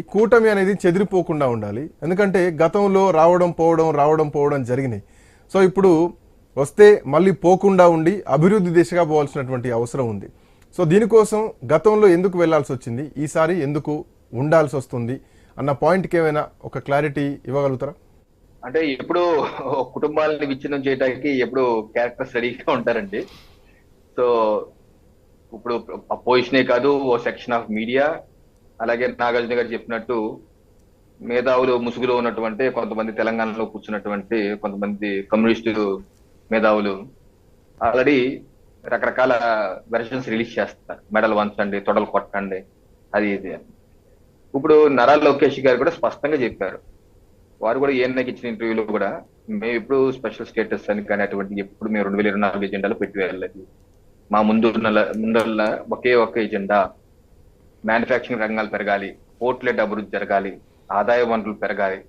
ఈ కూటమి అనేది చెదిరిపోకుండా ఉండాలి. ఎందుకంటే గతంలో రావడం పోవడం రావడం పోవడం జరిగినాయి. సో ఇప్పుడు వస్తే మళ్ళీ పోకుండా ఉండి అభివృద్ధి దిశగా పోవాల్సినటువంటి అవసరం ఉంది. సో దీనికోసం గతంలో ఎందుకు వెళ్ళాల్సి వచ్చింది? ఈసారి ఎందుకు ఉండాల్సి వస్తుంది? అన్న పాయింట్కి ఏమైనా ఒక క్లారిటీ ఇవ్వగలుగుతారా? అంటే ఎప్పుడు కుటుంబాలని విచ్ఛిన్నం చేయడానికి ఎప్పుడు క్యారెక్టర్స్ రెడీగా ఉంటారండి. సో ఇప్పుడు అపోజిషనే కాదు ఓ సెక్షన్ ఆఫ్ మీడియా అలాగే నాగార్జున గారు చెప్పినట్టు మేధావులు ముసుగులో ఉన్నటువంటి కొంతమంది తెలంగాణలో కూర్చున్నటువంటి కొంతమంది కమ్యూనిస్టు మేధావులు ఆల్రెడీ రకరకాల వెర్షన్స్ రిలీజ్ చేస్తారు మెడల్ వంచండి తొడలు కొట్టండి అది ఇది అని. ఇప్పుడు నరా లోకేష్ గారు కూడా స్పష్టంగా చెప్పారు. వారు కూడా ఏఎన్ఐకి ఇచ్చిన ఇంటర్వ్యూలో కూడా మేము ఇప్పుడు స్పెషల్ స్టేటస్ అని కానీ అటువంటి ఎప్పుడు మేము రెండు వేల ఇరవై నాలుగు ఎజెండాలో పెట్టి వెళ్ళలేదు. మా ముందు ముందున్న ఒకే ఒక ఎజెండా మ్యానుఫ్యాక్చరింగ్ రంగాలు పెరగాలి పోర్ట్లెట్ అభివృద్ధి జరగాలి ఆదాయ వనరులు పెరగాలి.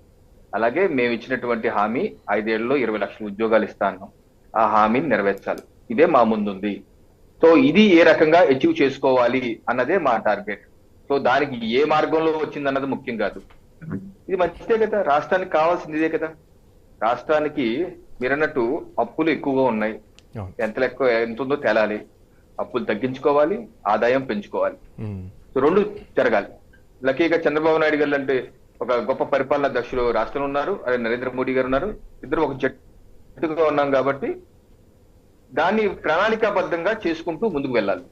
అలాగే మేము ఇచ్చినటువంటి హామీ ఐదేళ్ళలో ఇరవై లక్షల ఉద్యోగాలు ఇస్తాను. ఆ హామీని నెరవేర్చాలి. ఇదే మా ముందుంది. సో ఇది ఏ రకంగా అచీవ్ చేసుకోవాలి అన్నదే మా టార్గెట్ సో దానికి ఏ మార్గంలో వచ్చింది అన్నది ముఖ్యం కాదు. ఇది మంచిదే కదా. రాష్ట్రానికి కావాల్సింది ఇదే కదా. రాష్ట్రానికి మీరన్నట్టు అప్పులు ఎక్కువగా ఉన్నాయి. ఎంత ఎక్కువ ఎంత ఉందో తేలాలి. అప్పులు తగ్గించుకోవాలి ఆదాయం పెంచుకోవాలి. రెండు జరగాలి. లక్కీగా చంద్రబాబు నాయుడు గారు అంటే ఒక గొప్ప పరిపాలనా దక్షులు రాష్ట్రంలో ఉన్నారు అదే నరేంద్ర మోడీ గారు ఉన్నారు. ఇద్దరు ఒక జట్టుగా ఉన్నాం కాబట్టి దాన్ని ప్రణాళికాబద్ధంగా చేసుకుంటూ ముందుకు వెళ్ళాలి.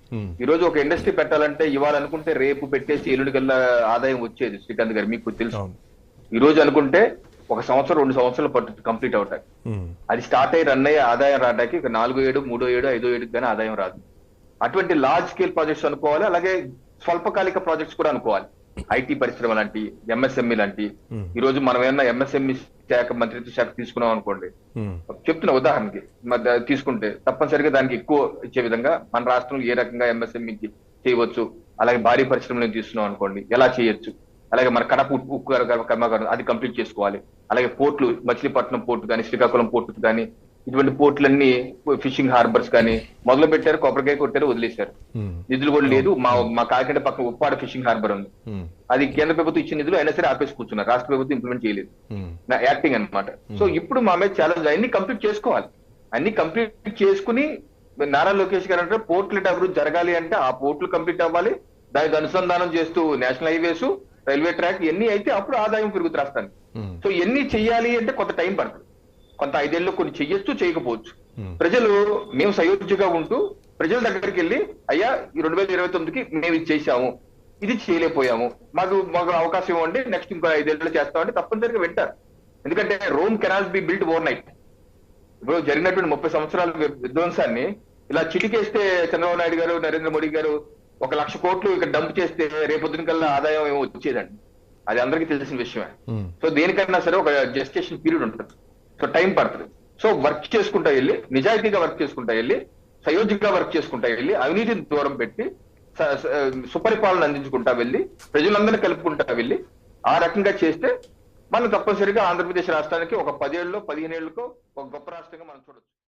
ఈ రోజు ఒక ఇండస్ట్రీ పెట్టాలంటే ఇవాళ అనుకుంటే రేపు పెట్టేసి కల్లా ఆదాయం వచ్చేది శ్రీకాంత్ గారు మీకు తెలుసు. ఈ రోజు అనుకుంటే ఒక సంవత్సరం రెండు సంవత్సరాలు పట్టు కంప్లీట్ అవుతాయి. ఉమ్. అది స్టార్ట్ అయ్యి రన్ అయ్యే ఆదాయం రావడానికి ఒక నాలుగో ఏడు మూడో ఏడు ఐదో ఏడు కానీ ఆదాయం రాదు. అటువంటి లార్జ్ స్కేల్ ప్రాజెక్ట్స్ అనుకోవాలి అలాగే స్వల్పకాలిక ప్రాజెక్ట్స్ కూడా అనుకోవాలి ఐటీ పరిశ్రమ లాంటి ఎంఎస్ఎంఈ లాంటి Hmm. ఈ రోజు మనం ఏమన్నా ఎంఎస్ఎంఈ శాఖ మంత్రిత్వ శాఖ తీసుకున్నాం అనుకోండి ఉమ్. చెప్తున్నా ఉదాహరణకి తీసుకుంటే తప్పనిసరిగా దానికి ఎక్కువ ఇచ్చే విధంగా మన రాష్ట్రంలో ఏ రకంగా ఎంఎస్ఎంఈకి చేయవచ్చు అలాగే భారీ పరిశ్రమలను తీసుకున్నాం అనుకోండి ఎలా చేయొచ్చు అలాగే మన కడప ఉక్కు కర్మ- కర్మాగారం అది కంప్లీట్ చేసుకోవాలి అలాగే పోర్ట్లు మచిలీపట్నం పోర్టు కానీ శ్రీకాకుళం పోర్టు కానీ ఇటువంటి పోర్టులన్నీ ఫిషింగ్ హార్బర్స్ కానీ మొదలు పెట్టారు కొబ్బరికాయ కొట్టారు వదిలేశారు. నిధులు కూడా లేదు. మా మా కాకినాడ పక్కన ఉప్పాడ ఫిషింగ్ హార్బర్ ఉంది. అది కేంద్ర ప్రభుత్వం ఇచ్చిన నిధులు అయినా సరే ఆపేసి కూర్చున్నారు. రాష్ట్ర ప్రభుత్వం ఇంప్లిమెంట్ చేయలేదు. నా యాక్టింగ్ అన్నమాట. సో ఇప్పుడు మా మీద ఛాలెంజ్ అన్ని కంప్లీట్ చేసుకోవాలి. అన్ని కంప్లీట్ చేసుకుని నారా లోకేష్ గారు అంటే పోర్ట్లెట్ అభివృద్ధి జరగాలి అంటే ఆ పోర్ట్లు కంప్లీట్ అవ్వాలి. దానికి అనుసంధానం చేస్తూ నేషనల్ హైవేస్ రైల్వే ట్రాక్ ఇవన్నీ అయితే అప్పుడు ఆదాయం రాష్ట్రానికి. ఉమ్. సో ఎన్ని చెయ్యాలి అంటే కొంత టైం పడుతుంది. కొంత ఐదేళ్ళు కొన్ని చెయ్యొచ్చు చేయకపోవచ్చు. ఉమ్. ప్రజలు మేము సయోధ్యగా ఉంటూ ప్రజల దగ్గరికి వెళ్ళి అయ్యా ఈ రెండు వేల ఇరవై తొమ్మిదికి మేము ఇది చేశాము ఇది చేయలేకపోయాము మాకు మాకు అవకాశం ఇవ్వండి నెక్స్ట్ ఇంకో ఐదేళ్ళు చేస్తామంటే తప్పనిసరిగా వింటారు. ఎందుకంటే Rome canal be build overnight. ఇప్పుడు జరిగినటువంటి ముప్పై సంవత్సరాల విధ్వంసాన్ని ఇలా చిటికేస్తే చంద్రబాబు నాయుడు గారు నరేంద్ర మోడీ గారు ఒక లక్ష కోట్లు ఇక్కడ డంప్ చేస్తే రేపొద్దున కల్లా ఆదాయం ఏమో వచ్చేదండి. అది అందరికీ తెలిసిన విషయమే. ఉమ్. సో దేనికైనా సరే ఒక జెస్టేషన్ పీరియడ్ ఉంటుంది. సో టైం పడుతుంది. సో వర్క్ చేసుకుంటా వెళ్ళి నిజాయితీగా వర్క్ చేసుకుంటా వెళ్ళి సయోధ్యగా వర్క్ చేసుకుంటా వెళ్ళి అవినీతిని దూరం పెట్టి సుపరిపాలన అందించుకుంటా వెళ్ళి ప్రజలందరినీ కలుపుకుంటా వెళ్ళి ఆ రకంగా చేస్తే మనం తప్పనిసరిగా ఆంధ్రప్రదేశ్ రాష్ట్రానికి ఒక పదేళ్ళలో పదిహేను ఏళ్ళకో ఒక గొప్ప రాష్ట్రంగా మనం చూడొచ్చు.